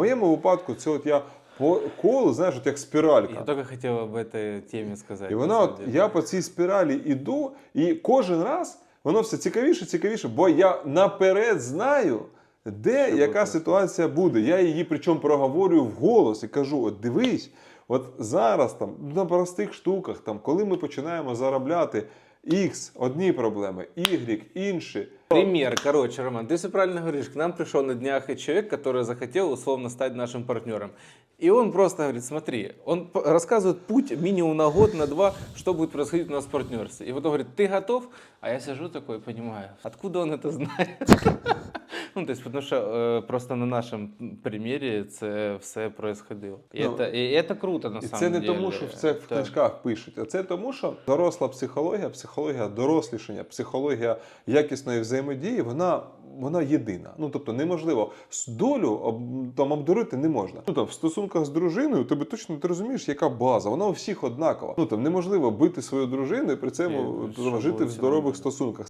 моєму випадку це от я по колу, знаєш, от як спіралька. Я только хотел об этой теме сказать. І вона, от, я по цій спіралі іду, і кожен раз воно все цікавіше, цікавіше, бо я наперед знаю, де Що яка буде. ситуація буде. Я її причому проговорюю вголос і кажу: от дивись, от зараз там на простих штуках, там, коли ми починаємо заробляти X, одні проблеми, Y, інші. Пример, короче, Роман, ты все правильно говоришь. К нам пришел на днях человек, который захотел условно стать нашим партнером. И он просто говорит, смотри, он п- рассказывает путь минимум на год, на два, что будет происходить у нас в партнерстве. И потом говорит, ты готов? А я сижу такой, понимаю, откуда он это знает? Ну, то есть, потому что э, просто на нашем примере це все происходило. И, Ну, это, и это круто, на І самом це не деле. тому, що це в Да. книжках пишуть, а це тому, що доросла психологія, психологія дорослішання, психологія якісної взаємодії, вона, вона єдина. Ну тобто неможливо з долю об- там обдурити не можна. Ну там в стосунках з дружиною тебе точно ти розумієш, яка база. Вона у всіх однакова. Ну там неможливо бити свою дружину і при цьому Ні, там, що жити в було, це здорових нормально. стосунках.